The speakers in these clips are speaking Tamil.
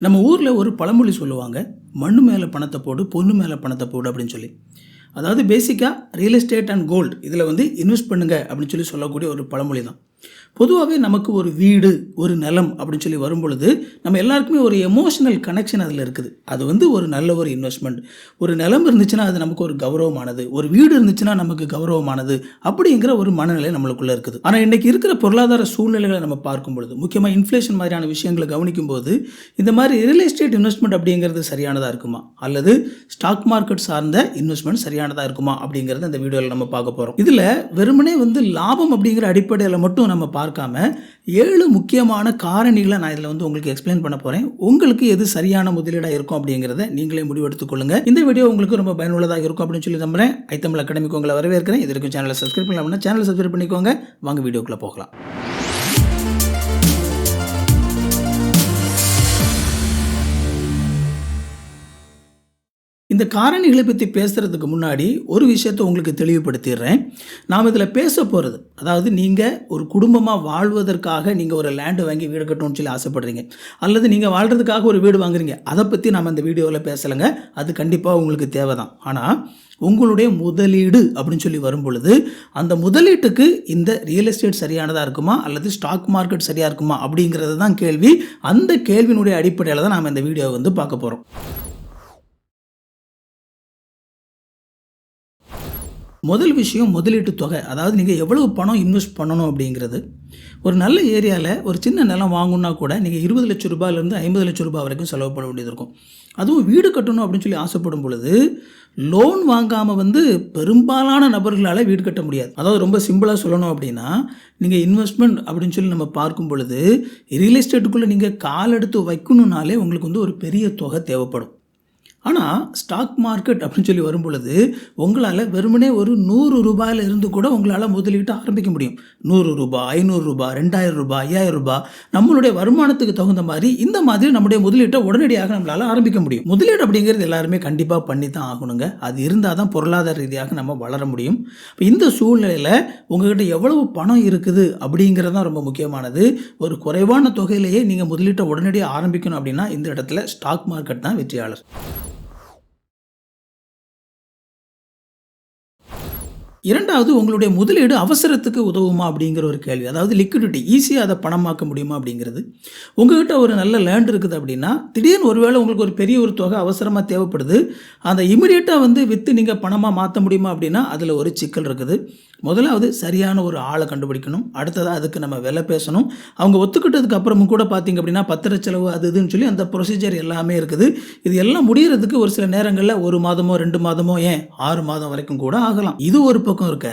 நம்ம ஊரில் ஒரு பழமொழி சொல்லுவாங்க மண்ணு மேலே பணத்தை போடு பொண்ணு மேலே பணத்தை போடு அப்படின்னு சொல்லி. அதாவது பேசிக்காக ரியல் எஸ்டேட் அண்ட் கோல்டு இதில் வந்து இன்வெஸ்ட் பண்ணுங்க அப்படின்னு சொல்லி சொல்லக்கூடிய ஒரு பழமொழி தான் பொதுவாகவே நமக்கு ஒரு வீடு ஒரு நிலம் அப்படின்னு சொல்லி வரும் பொழுது நம்ம எல்லாருக்குமே ஒரு எமோஷனல் கனெக்ஷன் அதில் இருக்குது. அது வந்து ஒரு நல்ல ஒரு இன்வெஸ்ட்மெண்ட் ஒரு நிலம் இருந்துச்சுன்னா அது நமக்கு ஒரு கௌரவமானது. ஒரு வீடு இருந்துச்சுன்னா நமக்கு கௌரவமானது அப்படிங்கிற ஒரு மனநிலை நம்மளுக்குள்ளே இருக்குது. ஆனால் இன்றைக்கி இருக்கிற பொருளாதார சூழ்நிலைகளை நம்ம பார்க்கும் பொழுது முக்கியமாக இன்ஃப்ளேஷன் மாதிரியான விஷயங்களை கவனிக்கும் போது இந்த மாதிரி ரியல் எஸ்டேட் இன்வெஸ்ட்மெண்ட் அப்படிங்கிறது சரியானதாக இருக்குமா? அல்லது ஸ்டாக் மார்க்கெட் சார்ந்த இன்வெஸ்ட்மெண்ட் சரியானதாக இருக்குமா? அப்படிங்கிறது இந்த வீடியோவில் நம்ம பார்க்க போகிறோம் இதில் வெறுமனே வந்து லாபம் அப்படிங்கிற அடிப்படையில் மட்டும் நம்ம பார்க்காம ஏழு முக்கியமான காரணிகளை நான் இதில் வந்து உங்களுக்கு எக்ஸ்பிளைன் பண்ண போகிறேன் உங்களுக்கு எது சரியான முதலீடாக இருக்கும் அப்படிங்கிறத நீங்களே முடிவெடுத்துக்கொள்ளுங்க இந்த வீடியோ உங்களுக்கு ரொம்ப பயனுள்ளதாக இருக்கும் அப்படின்னு சொல்லி நம்புறேன். ஐத்தமிழ் அகாடமிக்கு உங்களை வரவேற்கிறேன். இது வரைக்கும் சேனலை சப்ஸ்கிரைப் பண்ணலாம்னா சேனலை சப்ஸ்கிரைப் பண்ணிக்கோங்க. வாங்க வீடியோக்குள்ளே போகலாம். இந்த காரணிகளை பற்றி பேசுகிறதுக்கு முன்னாடி ஒரு விஷயத்தை உங்களுக்கு தெளிவுபடுத்திடுறேன். நாம் இதில் பேச போகிறது அதாவது நீங்கள் ஒரு குடும்பமாக வாழ்வதற்காக நீங்கள் ஒரு லேண்டு வாங்கி வீடு கட்டணும்னு சொல்லி ஆசைப்படுறீங்க. அல்லது நீங்கள் வாழ்கிறதுக்காக ஒரு வீடு வாங்குறீங்க. அதை பற்றி நம்ம இந்த வீடியோவில் பேசலைங்க. அது கண்டிப்பாக உங்களுக்கு தேவை தான் ஆனால் உங்களுடைய முதலீடு அப்படின்னு சொல்லி வரும் பொழுது அந்த முதலீட்டுக்கு இந்த ரியல் எஸ்டேட் சரியானதாக இருக்குமா? அல்லது ஸ்டாக் மார்க்கெட் சரியாக இருக்குமா? அப்படிங்கிறது தான் கேள்வி. அந்த கேள்வியினுடைய அடிப்படையில் தான் நாம் இந்த வீடியோவை வந்து பார்க்க போகிறோம் முதல் விஷயம் முதலீட்டு தொகை. அதாவது நீங்கள் எவ்வளவு பணம் இன்வெஸ்ட் பண்ணணும் அப்படிங்கிறது. ஒரு நல்ல ஏரியாவில் ஒரு சின்ன நிலம் வாங்கணுன்னா கூட நீங்கள் இருபது லட்ச ரூபாயிலேருந்து ஐம்பது லட்ச ரூபாய் வரைக்கும் செலவு பண்ண வேண்டியது இருக்கும். அதுவும் வீடு கட்டணும் அப்படின்னு சொல்லி ஆசைப்படும் பொழுது லோன் வாங்காமல் வந்து பெரும்பாலான நபர்களால் வீடு கட்ட முடியாது. அதாவது ரொம்ப சிம்பிளாக சொல்லணும் அப்படின்னா நீங்கள் இன்வெஸ்ட்மெண்ட் அப்படின்னு சொல்லி நம்ம பார்க்கும் பொழுது ரியல் எஸ்டேட்டுக்குள்ளே நீங்கள் கால் எடுத்து வைக்கணுன்னாலே உங்களுக்கு வந்து ஒரு பெரிய தொகை தேவைப்படும். ஆனால் ஸ்டாக் மார்க்கெட் அப்படின்னு சொல்லி வரும் பொழுது உங்களால் வெறுமனே ஒரு நூறு ரூபாயில இருந்து கூட உங்களால் முதலீட்டு ஆரம்பிக்க முடியும். நூறு ரூபாய் ஐநூறு ரூபாய் ரெண்டாயிரம் ரூபாய் ஐயாயிரம் ரூபாய் நம்மளுடைய வருமானத்துக்கு தகுந்த மாதிரி இந்த மாதிரி நம்முடைய முதலீட்டை உடனடியாக நம்மளால் ஆரம்பிக்க முடியும். முதலீடு அப்படிங்கிறது எல்லாருமே கண்டிப்பாக பண்ணி தான் ஆகணுங்க. அது இருந்தால் தான் பொருளாதார ரீதியாக நம்ம வளர முடியும். இப்போ இந்த சூழ்நிலையில் உங்ககிட்ட எவ்வளவு பணம் இருக்குது அப்படிங்கிறது தான் ரொம்ப முக்கியமானது. ஒரு குறைவான தொகையிலேயே நீங்கள் முதலீட்டை உடனடியாக ஆரம்பிக்கணும் அப்படின்னா இந்த இடத்துல ஸ்டாக் மார்க்கெட் தான் வெற்றியாளர். இரண்டாவது உங்களுடைய முதலீடு அவசரத்துக்கு உதவுமா அப்படிங்கிற ஒரு கேள்வி. அதாவது லிக்விடிட்டி ஈஸியாக அதை பணமாக்க முடியுமா அப்படிங்கிறது. உங்ககிட்ட ஒரு நல்ல லேண்ட் இருக்குது அப்படின்னா திடீர்னு ஒருவேளை உங்களுக்கு ஒரு பெரிய ஒரு தொகை அவசரமாக தேவைப்படுது. அந்த இமிடியேட்டாக வந்து விற்று நீங்கள் பணமாக மாற்ற முடியுமா அப்படின்னா அதில் ஒரு சிக்கல் இருக்குது. முதலாவது சரியான ஒரு ஆளை கண்டுபிடிக்கணும். அடுத்ததாக அதுக்கு நம்ம விலை பேசணும். அவங்க ஒத்துக்கிட்டதுக்கு அப்புறமும் கூட பார்த்தீங்க அப்படின்னா பத்திர செலவு அது இதுன்னு சொல்லி அந்த ப்ரொசீஜர் எல்லாமே இருக்குது. இது எல்லாம் முடியறதுக்கு ஒரு சில நேரங்களில் ஒரு மாதமோ ரெண்டு மாதமோ ஏன் ஆறு மாதம் வரைக்கும் கூட ஆகலாம். இது ஒரு பக்கம். இருக்க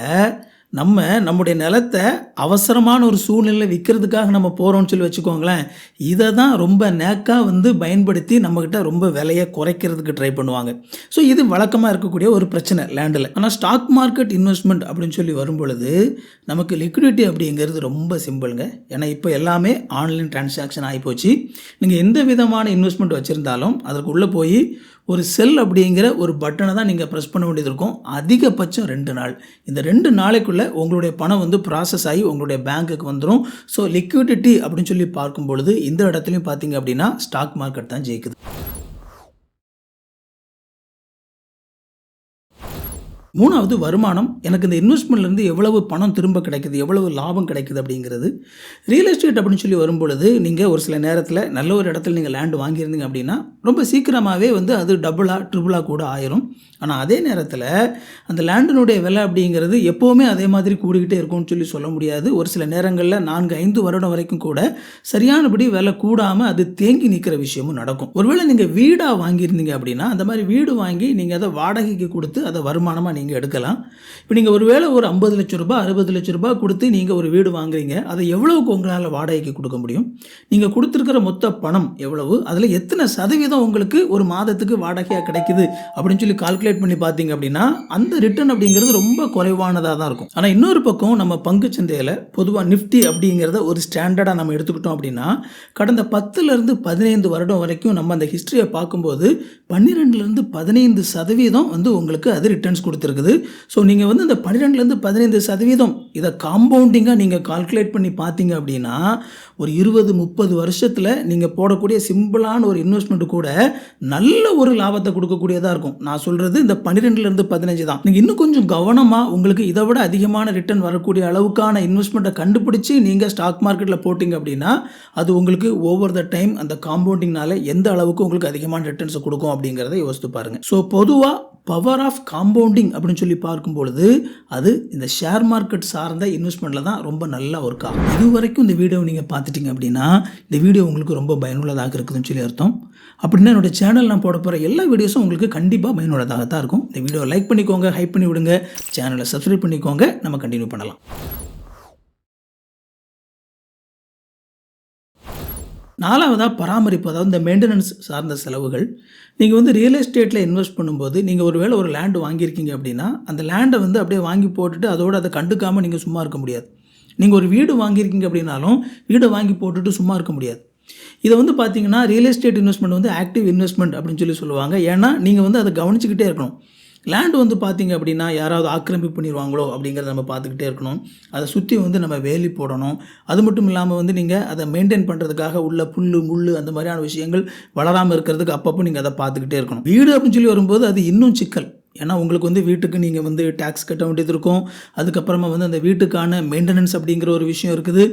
நம்ம நம்முடைய நிலத்தை அவசரமான ஒரு சூழ்நிலை விற்கிறதுக்காக நம்ம போகிறோம்னு சொல்லி வச்சுக்கோங்களேன் இதை தான் ரொம்ப நேக்காக வந்து பயன்படுத்தி நம்மக்கிட்ட ரொம்ப விலையை குறைக்கிறதுக்கு ட்ரை பண்ணுவாங்க. ஸோ இது வழக்கமாக இருக்கக்கூடிய ஒரு பிரச்சனை லேண்டில் ஆனால் ஸ்டாக் மார்க்கெட் இன்வெஸ்ட்மெண்ட் அப்படின்னு சொல்லி வரும் பொழுது நமக்கு லிக்விடிட்டி அப்படிங்கிறது ரொம்ப சிம்பிளுங்க ஏன்னா இப்போ எல்லாமே ஆன்லைன் டிரான்சாக்ஷன் ஆகிப்போச்சு நீங்கள் எந்த விதமான இன்வெஸ்ட்மெண்ட் வச்சுருந்தாலும் அதற்குள்ளே போய் ஒரு செல் அப்படிங்கிற ஒரு பட்டனை தான் நீங்கள் ப்ரெஸ் பண்ண வேண்டியது இருக்கும். அதிகபட்சம் ரெண்டு நாள். இந்த ரெண்டு நாளைக்குள்ளே உங்களுடைய பணம் வந்து ப்ராசஸ் ஆகி உங்களுடைய பேங்க்குக்கு வந்துடும் ஸோ லிக்விடிட்டி அப்படின்னு சொல்லி பார்க்கும் பொழுது இந்த இடத்துலையும் பார்த்தீங்க அப்படின்னா ஸ்டாக் மார்க்கெட் தான் ஜெயிக்குது. மூணாவது வருமானம் எனக்கு இந்த இன்வெஸ்ட்மெண்ட்லேருந்து எவ்வளவு பணம் திரும்ப கிடைக்குது எவ்வளவு லாபம் கிடைக்குது அப்படிங்கிறது. ரியல் எஸ்டேட் அப்படின்னு சொல்லி வரும்பொழுது நீங்கள் ஒரு சில நேரத்தில் நல்ல ஒரு இடத்துல நீங்கள் லேண்டு வாங்கியிருந்தீங்க அப்படின்னா ரொம்ப சீக்கிரமாகவே வந்து அது டபுளாக ட்ரிபிளாக கூட ஆயிரும். ஆனால் அதே நேரத்தில் அந்த லேண்டினுடைய விலை அப்படிங்கிறது எப்போவுமே அதே மாதிரி கூடிக்கிட்டே இருக்கும்னு சொல்லி சொல்ல முடியாது. ஒரு சில நேரங்களில் நான்கு ஐந்து வருடம் வரைக்கும் கூட சரியானபடி விலை கூடாமல் அது தேங்கி நிற்கிற விஷயமும் நடக்கும். ஒருவேளை நீங்கள் வீடாக வாங்கியிருந்தீங்க அப்படின்னா அந்த மாதிரி வீடு வாங்கி நீங்கள் அதை வாடகைக்கு கொடுத்து அதை வருமானமாக நீங்கள் எடுக்கலாம். இப்போ நீங்கள் ஒருவேளை ஒரு ஐம்பது லட்ச ரூபாய் அறுபது லட்ச ரூபாய் கொடுத்து நீங்கள் ஒரு வீடு வாங்குறீங்க. அதை எவ்வளவுக்கு உங்களால் வாடகைக்கு கொடுக்க முடியும்? நீங்கள் கொடுத்துருக்கிற மொத்த பணம் எவ்வளவு? அதில் எத்தனை சதவீதம் உங்களுக்கு ஒரு மாதத்துக்கு வாடகையாக கிடைக்குது? அப்படின்னு சொல்லி கால்குலேட் பண்ணி பார்த்தீங்க அப்படின்னா அந்த ரிட்டர்ன் அப்படிங்கிறது ரொம்ப குறைவானதாக தான் இருக்கும். ஆனால் இன்னொரு பக்கம் நம்ம பங்கு சந்தையில் பொதுவாக நிஃப்டி அப்படிங்கிறத ஒரு ஸ்டாண்டர்டாக நம்ம எடுத்துக்கிட்டோம் அப்படின்னா கடந்த பத்துலேருந்து பதினைந்து வருடம் வரைக்கும் நம்ம அந்த ஹிஸ்ட்ரியை பார்க்கும்போது பன்னிரெண்டுலேருந்து பதினைந்து சதவீதம் வந்து உங்களுக்கு அது ரிட்டர்ன்ஸ் கொடுத்துருக்கு. இருக்குது. ஸோ நீங்கள் வந்து இந்த பன்னிரெண்டுலேருந்து பதினைந்து சதவீதம் இதை காம்பவுண்டிங்காக நீங்கள் கால்குலேட் பண்ணி பார்த்தீங்க அப்படின்னா ஒரு இருபது முப்பது வருஷத்தில் நீங்கள் போடக்கூடிய சிம்பிளான ஒரு இன்வெஸ்ட்மெண்ட் கூட நல்ல ஒரு லாபத்தை கொடுக்கக்கூடியதாக இருக்கும். நான் சொல்கிறது இந்த பன்னிரெண்டுலேருந்து பதினஞ்சு தான். நீங்கள் இன்னும் கொஞ்சம் கவனமாக உங்களுக்கு இதை விட அதிகமான ரிட்டர்ன் வரக்கூடிய அளவுக்கான இன்வெஸ்ட்மெண்ட்டை கண்டுபிடிச்சி நீங்கள் ஸ்டாக் மார்க்கெட்டில் போட்டிங்க அப்படின்னா அது உங்களுக்கு ஓவர் த டைம் அந்த காம்பவுண்டிங்னால எந்த அளவுக்கு உங்களுக்கு அதிகமான ரிட்டர்ன்ஸை கொடுக்கும் அப்படிங்கிறத யோசித்து பாருங்கள் ஸோ பொதுவாக பவர் ஆஃப் காம்பவுண்டிங் அப்படின்னு சொல்லி பார்க்கும் பொழுது அது இந்த ஷேர் மார்க்கெட் சார்ந்த இன்வெஸ்ட்மெண்ட்டில் தான் ரொம்ப நல்லா ஒர்க் ஆகும். இது வரைக்கும் இந்த வீடியோ நீங்கள் பார்த்துட்டிங்க அப்படின்னா இந்த வீடியோ உங்களுக்கு ரொம்ப பயனுள்ளதாக இருக்குதுன்னு சொல்லி அர்த்தம். அப்படின்னா என்னோட சேனல் நான் போட போகிற எல்லா வீடியோஸும் உங்களுக்கு கண்டிப்பாக பயனுள்ளதாக தான் இருக்கும். இந்த வீடியோ லைக் பண்ணிக்கோங்க ஹைப் பண்ணி விடுங்க. சேனலை சப்ஸ்கிரைப் பண்ணிக்கோங்க. நம்ம கண்டினியூ பண்ணலாம். நாலாவதாக பராமரிப்பு அதாவது இந்த மெயின்டெனன்ஸ் சார்ந்த செலவுகள். நீங்கள் வந்து ரியல் எஸ்டேட்டில் இன்வெஸ்ட் பண்ணும்போது நீங்கள் ஒரு வேளை ஒரு லேண்டு வாங்கியிருக்கீங்க அப்படின்னா அந்த லேண்டை வந்து அப்படியே வாங்கி போட்டுட்டு அதோடு அதை கண்டுக்காமல் நீங்கள் சும்மா இருக்க முடியாது. நீங்கள் ஒரு வீடு வாங்கியிருக்கீங்க அப்படின்னாலும் வீடை வாங்கி போட்டுட்டு சும்மா இருக்க முடியாது. இதை வந்து பார்த்தீங்கன்னா ரியல் எஸ்டேட் இன்வெஸ்ட்மெண்ட் வந்து ஆக்டிவ் இன்வெஸ்ட்மெண்ட் அப்படின்னு சொல்லி சொல்லுவாங்க. ஏன்னா நீங்கள் வந்து அதை கவனிச்சுக்கிட்டே இருக்கணும். லேண்ட் வந்து பார்த்தீங்க அப்படின்னா யாராவது ஆக்கிரமிப்பு பண்ணிடுவாங்களோ அப்படிங்கிறத நம்ம பார்த்துக்கிட்டே இருக்கணும். அதை சுற்றி வந்து நம்ம வேலி போடணும். அது மட்டும் இல்லாமல் வந்து நீங்கள் அதை மெயின்டைன் பண்ணுறதுக்காக உள்ள புல் முள் அந்த மாதிரியான விஷயங்கள் வளராமல் இருக்கிறதுக்கு அப்பப்போ நீங்கள் அதை பார்த்துக்கிட்டே இருக்கணும். வீடு அப்படின்னு சொல்லி வரும்போது அது இன்னும் சிக்கல். ஏன்னா உங்களுக்கு வந்து வீட்டுக்கு நீங்கள் வந்து டேக்ஸ் கட்ட வேண்டியது இருக்கும். அதுக்கப்புறமா வந்து அந்த வீட்டுக்கான மெயின்டெனன்ஸ் அப்படிங்கிற ஒரு விஷயம் இருக்குது.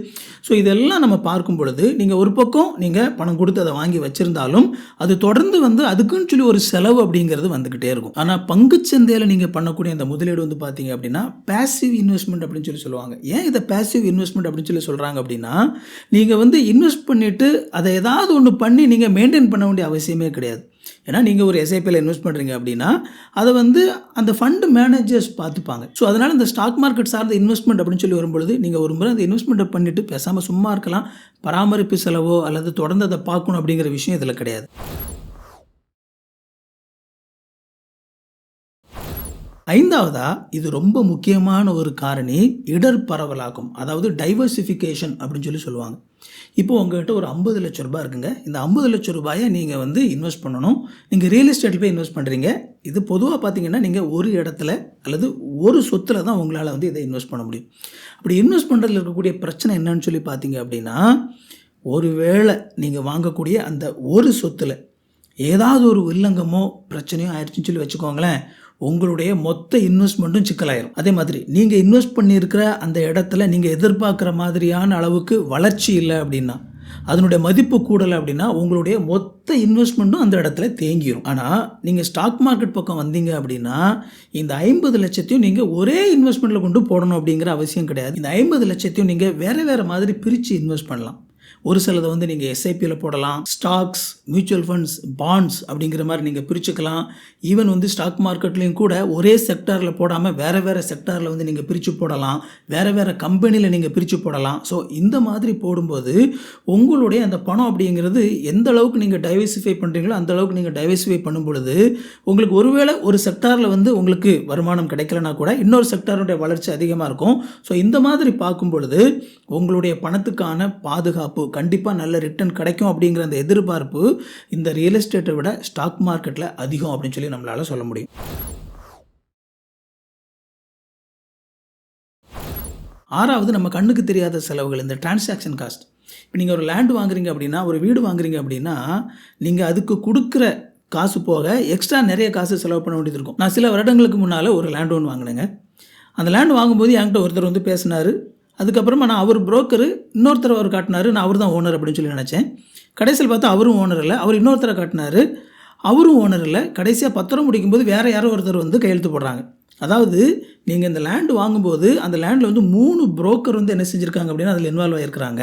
ஸோ இதெல்லாம் நம்ம பார்க்கும் பொழுது நீங்கள் ஒரு பக்கம் நீங்கள் பணம் கொடுத்து அதை வாங்கி வச்சுருந்தாலும் அது தொடர்ந்து வந்து அதுக்குன்னு சொல்லி ஒரு செலவு அப்படிங்கிறது வந்துக்கிட்டே இருக்கும். ஆனால் பங்குச்சந்தையில் நீங்கள் பண்ணக்கூடிய அந்த முதலீடு வந்து பார்த்தீங்க அப்படின்னா பேசிவ் இன்வெஸ்ட்மெண்ட் அப்படின்னு சொல்லி சொல்லுவாங்க. ஏன் இதை பேசிவ் இன்வெஸ்ட்மெண்ட் அப்படின்னு சொல்லி சொல்கிறாங்க அப்படின்னா நீங்கள் வந்து இன்வெஸ்ட் பண்ணிவிட்டு அதை ஏதாவது ஒன்று பண்ணி நீங்கள் மெயின்டைன் பண்ண வேண்டிய அவசியமே கிடையாது. ஏன்னா நீங்கள் ஒரு எஸ்ஐபியில் இன்வெஸ்ட் பண்ணுறீங்க அப்படின்னா அதை வந்து அந்த ஃபண்டு மேனேஜர்ஸ் பார்த்துப்பாங்க. ஸோ அதனால் இந்த ஸ்டாக் மார்க்கெட் சார்ந்த இன்வெஸ்ட்மெண்ட் அப்படின்னு சொல்லி வரும்பொழுது நீங்கள் ஒரு முறை அந்த இன்வெஸ்ட்மெண்ட்டை பண்ணிவிட்டு பேசாமல் சும்மா இருக்கலாம். பராமரிப்பு செலவோ அல்லது தொடர்ந்து அதை பார்க்கணும் அப்படிங்கிற விஷயம் இதில் கிடையாது. ஐந்தாவதா இது ரொம்ப முக்கியமான ஒரு காரணி இடர் பரவலாகும். அதாவது டைவர்சிஃபிகேஷன் அப்படின்னு சொல்லி சொல்லுவாங்க. இப்போ உங்கள்கிட்ட ஒரு ஐம்பது லட்ச ரூபாய் இருக்குங்க. இந்த ஐம்பது லட்ச ரூபாயை நீங்கள் வந்து இன்வெஸ்ட் பண்ணணும். நீங்கள் ரியல் எஸ்டேட்டில் போய் இன்வெஸ்ட் பண்ணுறீங்க இது பொதுவாக பார்த்தீங்கன்னா நீங்கள் ஒரு இடத்துல அல்லது ஒரு சொத்தில் தான் உங்களால் வந்து இதை இன்வெஸ்ட் பண்ண முடியும். அப்படி இன்வெஸ்ட் பண்ணுறதுல இருக்கக்கூடிய பிரச்சனை என்னன்னு சொல்லி பார்த்தீங்க அப்படின்னா ஒருவேளை நீங்கள் வாங்கக்கூடிய அந்த ஒரு சொத்தில் ஏதாவது ஒரு வில்லங்கமோ பிரச்சனையோ ஆயிடுச்சுன்னு சொல்லி வச்சுக்கோங்களேன். உங்களுடைய மொத்த இன்வெஸ்ட்மெண்ட்டும் சிக்கலாயிரும். அதே மாதிரி நீங்கள் இன்வெஸ்ட் பண்ணியிருக்கிற அந்த இடத்துல நீங்கள் எதிர்பார்க்குற மாதிரியான அளவுக்கு வளர்ச்சி இல்லை அப்படின்னா அதனுடைய மதிப்பு கூடலை அப்படின்னா உங்களுடைய மொத்த இன்வெஸ்ட்மெண்ட்டும் அந்த இடத்துல தேங்கிடும் ஆனால் நீங்கள் ஸ்டாக் மார்க்கெட் பக்கம் வந்தீங்க அப்படின்னா இந்த ஐம்பது லட்சத்தையும் நீங்கள் ஒரே இன்வெஸ்ட்மெண்ட்டில் கொண்டு போடணும் அப்படிங்கிற அவசியம் கிடையாது. இந்த ஐம்பது லட்சத்தையும் நீங்கள் வேறு வேறு மாதிரி பிரித்து இன்வெஸ்ட் பண்ணலாம். ஒரு சிலதை வந்து நீங்கள் எஸ்ஐபியில் போடலாம். ஸ்டாக்ஸ் மியூச்சுவல் ஃபண்ட்ஸ் பாண்ட்ஸ் அப்படிங்கிற மாதிரி நீங்கள் பிரிச்சுக்கலாம். ஈவன் வந்து ஸ்டாக் மார்க்கெட்லேயும் கூட ஒரே செக்டாரில் போடாமல் வேறு வேறு செக்டாரில் வந்து நீங்கள் பிரித்து போடலாம். வேறு வேறு கம்பெனியில் நீங்கள் பிரித்து போடலாம். ஸோ இந்த மாதிரி போடும்போது உங்களுடைய அந்த பணம் அப்படிங்கிறது எந்த அளவுக்கு நீங்கள் டைவர்சிஃபை பண்ணுறீங்களோ அந்த அளவுக்கு நீங்கள் டைவர்சிஃபை பண்ணும் பொழுது உங்களுக்கு ஒருவேளை ஒரு செக்டாரில் வந்து உங்களுக்கு வருமானம் கிடைக்கலனா கூட இன்னொரு செக்டாருடைய வளர்ச்சி அதிகமாக இருக்கும். ஸோ இந்த மாதிரி பார்க்கும் பொழுது உங்களுடைய பணத்துக்கான பாதுகாப்பு கண்டிப்பாக நல்ல ரிட்டர்ன் கிடைக்கும் அப்படிங்கிற அந்த எதிர்பார்ப்பு இந்த ரியல் எஸ்டேட்டை விட ஸ்டாக் மார்க்கெட்டில் அதிகம் அப்படின்னு சொல்லி நம்மளால் சொல்ல முடியும். ஆறாவது நம்ம கண்ணுக்கு தெரியாத செலவுகள் இந்த டிரான்சாக்ஷன் காஸ்ட் இப்போ நீங்கள் ஒரு லேண்ட் வாங்குறீங்க அப்படின்னா ஒரு வீடு வாங்குறீங்க அப்படின்னா நீங்கள் அதுக்கு கொடுக்குற காசு போக எக்ஸ்ட்ரா நிறைய காசு செலவு பண்ண வேண்டியது இருக்கும். நான் சில வருடங்களுக்கு முன்னால் ஒரு லேண்ட் ஒன்று வாங்கினேங்க. அந்த லேண்ட் வாங்கும்போது என்கிட்ட ஒருத்தர் வந்து பேசினார். அதுக்கப்புறமா நான் அவர் புரோக்கரு இன்னொருத்தர் அவர் காட்டினார் நான் அவர் தான் ஓனர் அப்படின்னு சொல்லி நினச்சேன். கடைசியில் பார்த்தா அவரும் ஓனர் இல்லை அவர் இன்னொருத்தரை காட்டினார். அவரும் ஓனர் இல்லை கடைசியாக பத்திரம் முடிக்கும்போது வேறு யாரோ ஒருத்தர் வந்து கையெழுத்து போடுறாங்க. அதாவது நீங்கள் இந்த லேண்டு வாங்கும்போது அந்த லேண்டில் வந்து மூணு புரோக்கர் வந்து என்ன செஞ்சுருக்காங்க அப்படின்னா அதில் இன்வால்வ் ஆகிருக்கிறாங்க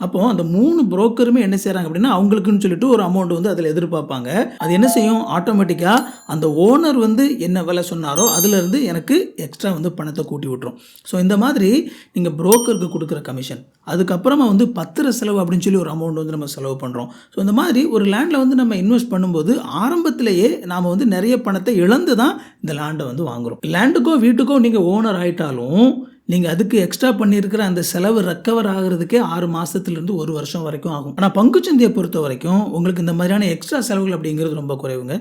அப்போது அந்த மூணு புரோக்கருமே என்ன செய்கிறாங்க அப்படின்னா அவங்களுக்குன்னு சொல்லிட்டு ஒரு அமௌண்ட் வந்து அதில் எதிர்பார்ப்பாங்க. அது என்ன செய்யும்? ஆட்டோமேட்டிக்காக அந்த ஓனர் வந்து என்ன விலை சொன்னாரோ அதுலேருந்து எனக்கு எக்ஸ்ட்ரா வந்து பணத்தை கூட்டி விட்டுரும். ஸோ இந்த மாதிரி நீங்கள் புரோக்கருக்கு கொடுக்குற கமிஷன் அதுக்கப்புறமா வந்து பத்திர செலவு அப்படின்னு சொல்லி ஒரு அமௌண்ட் வந்து நம்ம செலவு பண்ணுறோம் ஸோ இந்த மாதிரி ஒரு லேண்டில் வந்து நம்ம இன்வெஸ்ட் பண்ணும்போது ஆரம்பத்திலேயே நாம் வந்து நிறைய பணத்தை இழந்து தான் இந்த லேண்டை வந்து வாங்குகிறோம் லேண்டுக்கோ வீட்டுக்கோ நீங்கள் ஓனர் ஆயிட்டாலும் நீங்கள் அதுக்கு எக்ஸ்ட்ரா பண்ணியிருக்கிற அந்த செலவு ரெக்கவர் ஆகிறதுக்கே ஆறு மாதத்துலேருந்து ஒரு வருஷம் வரைக்கும் ஆகும். ஆனால் பங்குச்சந்தையை பொறுத்த வரைக்கும் உங்களுக்கு இந்த மாதிரியான எக்ஸ்ட்ரா செலவுகள் அப்படிங்கிறது ரொம்ப குறைவுங்க.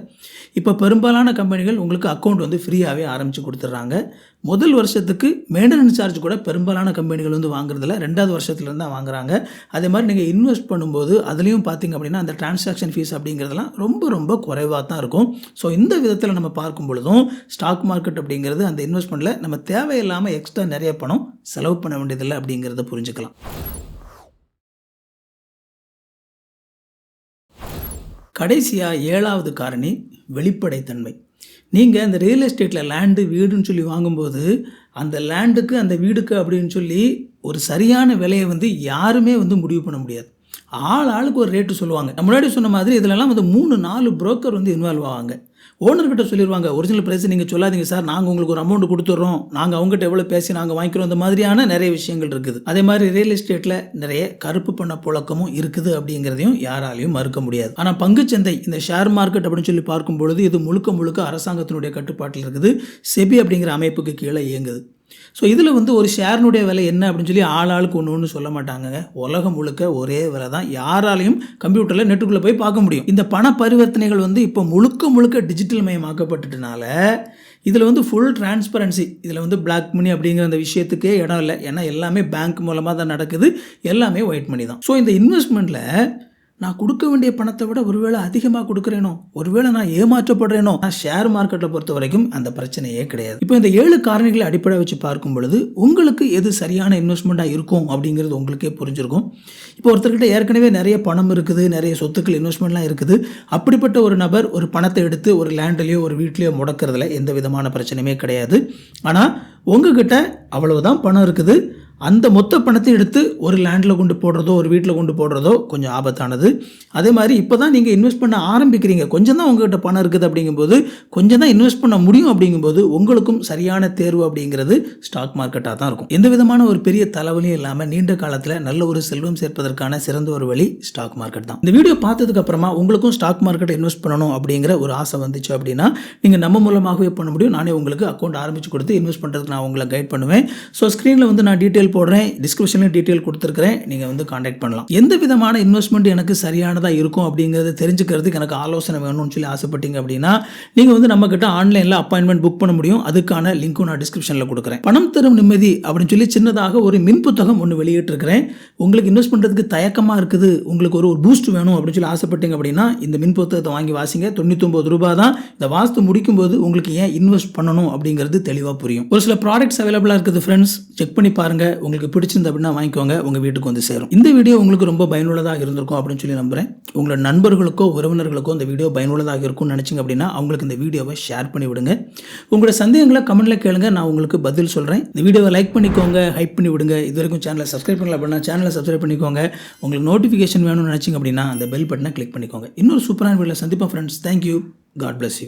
இப்போ பெரும்பாலான கம்பெனிகள் உங்களுக்கு அக்கௌண்ட் வந்து ஃப்ரீயாகவே ஆரம்பித்து கொடுத்துட்றாங்க. முதல் வருஷத்துக்கு மெயின்டெனன்ஸ் சார்ஜ் கூட பெரும்பாலான கம்பெனிகள் வந்து வாங்குறதில்ல. ரெண்டாவது வருஷத்துலேருந்து தான் வாங்குறாங்க. அதே மாதிரி நீங்கள் இன்வெஸ்ட் பண்ணும்போது அதுலேயும் பார்த்தீங்க அப்படின்னா அந்த டிரான்சாக்ஷன் ஃபீஸ் அப்படிங்கிறதுலாம் ரொம்ப ரொம்ப குறைவாக தான் இருக்கும். ஸோ இந்த விதத்தில் நம்ம பார்க்கும் பொழுதும் ஸ்டாக் மார்க்கெட் அப்படிங்கிறது அந்த இன்வெஸ்ட்மெண்ட்டில் நம்ம தேவையில்லாமல் எக்ஸ்ட்ரா நிறைய பணம் செலவு பண்ண வேண்டியதில்லை அப்படிங்கிறத புரிஞ்சுக்கலாம். கடைசியாக ஏழாவது காரணி வெளிப்படைத்தன்மை. நீங்கள் இந்த ரியல் எஸ்டேட்டில் லேண்டு வீடுன்னு சொல்லி வாங்கும்போது அந்த லேண்டுக்கு அந்த வீடுக்கு அப்படின்னு சொல்லி ஒரு சரியான விலையை வந்து யாருமே வந்து முடிவு பண்ண முடியாது. ஆள் ஆளுக்கு ஒரு ரேட்டு சொல்லுவாங்க. முன்னாடி சொன்ன மாதிரி இதிலலாம் வந்து மூணு நாலு புரோக்கர் வந்து இன்வால்வ் ஆவாங்க. ஓனர்கிட்ட சொல்லிடுவாங்க ஒரிஜினல் ப்ரைஸ் நீங்கள் சொல்லாதீங்க சார். நாங்கள் உங்களுக்கு ஒரு அமௌண்ட் கொடுத்துட்றோம் நாங்கள் அவங்ககிட்ட எவ்வளோ பேசி நாங்கள் வாங்கிக்கிறோம். இந்த மாதிரியான நிறைய விஷயங்கள் இருக்குது. அதே மாதிரி ரியல் எஸ்டேட்டில் நிறைய கருப்பு பண்ண புழக்கமும் இருக்குது அப்படிங்கிறதையும் யாராலையும் மறுக்க முடியாது. ஆனால் பங்குச்சந்தை இந்த ஷேர் மார்க்கெட் அப்படின்னு சொல்லி பார்க்கும் பொழுது இது முழுக்க முழுக்க அரசாங்கத்தினுடைய கட்டுப்பாட்டில் இருக்குது. செபி அப்படிங்கிற அமைப்புக்கு கீழே இயங்குது. ஸோ இதில் வந்து ஒரு ஷேர்னுடைய விலை என்ன அப்படின்னு சொல்லி ஆள் ஆளுக்கு ஒன்று ஒன்று சொல்ல மாட்டாங்க உலகம் முழுக்க ஒரே விலை தான். யாராலையும் கம்ப்யூட்டரில் நெட்டுக்குள்ளே போய் பார்க்க முடியும். இந்த பண பரிவர்த்தனைகள் வந்து இப்போ முழுக்க முழுக்க டிஜிட்டல் மயமாக்கப்பட்டுட்டனால இதில் வந்து ஃபுல் டிரான்ஸ்பரன்சி இதில் வந்து பிளாக் மணி அப்படிங்கிற அந்த விஷயத்துக்கே இடம் இல்லை. ஏன்னா எல்லாமே பேங்க் மூலமாக தான் நடக்குது. எல்லாமே ஒயிட் மணி தான். ஸோ இந்த இன்வெஸ்ட்மெண்ட்டில் நான் கொடுக்க வேண்டிய பணத்தை விட ஒருவேளை அதிகமாக கொடுக்குறேனோ ஒருவேளை நான் ஏமாற்றப்படுறேனோ நான் ஷேர் மார்க்கெட்டில் பொறுத்த வரைக்கும் அந்த பிரச்சனையே கிடையாது. இப்போ இந்த ஏழு காரணிகளை அடிப்படை வச்சு பார்க்கும் பொழுது உங்களுக்கு எது சரியான இன்வெஸ்ட்மெண்ட்டாக இருக்கும் அப்படிங்கிறது உங்களுக்கே புரிஞ்சிருக்கும். இப்போ ஒருத்தர்கிட்ட ஏற்கனவே நிறைய பணம் இருக்குது நிறைய சொத்துக்கள் இன்வெஸ்ட்மெண்ட்லாம் இருக்குது. அப்படிப்பட்ட ஒரு நபர் ஒரு பணத்தை எடுத்து ஒரு லேண்ட்லேயோ ஒரு வீட்லேயோ முடக்கிறதுல எந்த விதமான பிரச்சனையுமே கிடையாது. ஆனால் உங்ககிட்ட அவ்வளவுதான் பணம் இருக்குது. அந்த மொத்த பணத்தை எடுத்து ஒரு லேண்டில் கொண்டு போடுறதோ ஒரு வீட்டில் கொண்டு போடுறதோ கொஞ்சம் ஆபத்தானது. அதே மாதிரி இப்போ தான் நீங்கள் இன்வெஸ்ட் பண்ண ஆரம்பிக்கிறீங்க. கொஞ்சம் தான் உங்கள்கிட்ட பணம் இருக்குது அப்படிங்கும்போது கொஞ்சம் தான் இன்வெஸ்ட் பண்ண முடியும் அப்படிங்கும்போது உங்களுக்கும் சரியான தேர்வு அப்படிங்கிறது ஸ்டாக் மார்க்கெட்டாக தான் இருக்கும். எந்த விதமான ஒரு பெரிய தலைவலியும் இல்லாமல் நீண்ட காலத்தில் நல்ல ஒரு செல்வம் சேர்ப்பதற்கான சிறந்த ஒரு வழி ஸ்டாக் மார்க்கெட் தான். இந்த வீடியோ பார்த்ததுக்கு அப்புறமா உங்களுக்கும் ஸ்டாக் மார்க்கெட் இன்வெஸ்ட் பண்ணணும் அப்படிங்கிற ஒரு ஆசை வந்துச்சு அப்படின்னா நீங்கள் நம்ம மூலமாகவே பண்ண முடியும். நானே உங்களுக்கு அக்கௌண்ட் ஆரம்பித்து கொடுத்து இன்வெஸ்ட் பண்ணுறதுக்கு நான் உங்களை கைட் பண்ணுவேன். ஸோ ஸ்க்ரீனில் வந்து நான் டீட்டெயில் போடுறேன். டிஸ்கிரிப்ஷன்லையும் டீட்டெயில் கொடுத்துருக்கிறேன். நீங்கள் வந்து காண்டாக்ட் பண்ணலாம். எந்த விதமான இன்வெஸ்ட்மெண்ட் எனக்கு சரியானதாக இருக்கும் அப்படிங்கிறத தெரிஞ்சுக்கிறதுக்கு எனக்கு ஆலோசனை வேணும்னு சொல்லி ஆசைப்பட்டீங்க அப்படின்னா நீங்கள் வந்து நம்மக்கிட்ட ஆன்லைனில் அப்பாயின்மெண்ட் புக் பண்ண முடியும். அதுக்கான லிங்க்கும் நான் டிஸ்கிரிப்ஷனில் கொடுக்குறேன். பணம் தரும் நிம்மதி அப்படின்னு சொல்லி சின்னதாக ஒரு மின் புத்தகம் ஒன்று வெளியிட்டிருக்கிறேன். உங்களுக்கு இன்வெஸ்ட் பண்ணுறதுக்கு தயக்கமாக இருக்குது. உங்களுக்கு ஒரு ஒரு பூஸ்ட் வேணும் அப்படின்னு சொல்லி ஆசைப்பட்டீங்க அப்படின்னா இந்த மின் புத்தகத்தை வாங்கி வாசிங்க. தொண்ணூத்தொம்பது ரூபாய் தான். இந்த வாஸ்து முடிக்கும்போது உங்களுக்கு ஏன் இன்வெஸ்ட் பண்ணணும் அப்படிங்கிறது தெளிவாக புரியும். ஒரு சில ப்ராடக்ட்ஸ் அவைலபிளாக இருக்குது ஃப்ரெண்ட்ஸ் செக் பண்ணி பாருங்கள் உங்களுக்கு பிடிச்சிருந்த அப்படின்னா வாங்கிக்கோங்க. உங்கள் வீட்டுக்கு வந்து சேரும். இந்த வீடியோ உங்களுக்கு ரொம்ப பயனுள்ளதாக இருந்திருக்கும் அப்படின்னு சொல்லி நம்புறேன். உங்களோட நண்பர்களுக்கோ உறவினர்களுக்கோ இந்த வீடியோ பயனுள்ளதாக இருக்கும்னு நினச்சிங்க அப்படின்னா அவங்களுக்கு இந்த வீடியோவை ஷேர் பண்ணி விடுங்க. உங்களோட சந்தேகங்களை கமெண்ட்டில் கேளுங்க. நான் உங்களுக்கு பதில் சொல்கிறேன் இந்த வீடியோவை லைக் பண்ணிக்கோங்க ஹைப் பண்ணி விடுங்க. இது வரைக்கும் சேனலை சப்ஸ்கிரைப் பண்ணல அப்படின்னா சேனலை சப்ஸ்கிரைப் பண்ணிக்கோங்க. உங்களுக்கு நோட்டிஃபிகேஷன் வேணும்னு நினச்சிங்க அப்படின்னா அந்த பெல் பட்டனை கிளிக் பண்ணிக்கோங்க. இன்னொரு சூப்பரான வீடியோவில் சந்திப்போம் friends thank you God bless you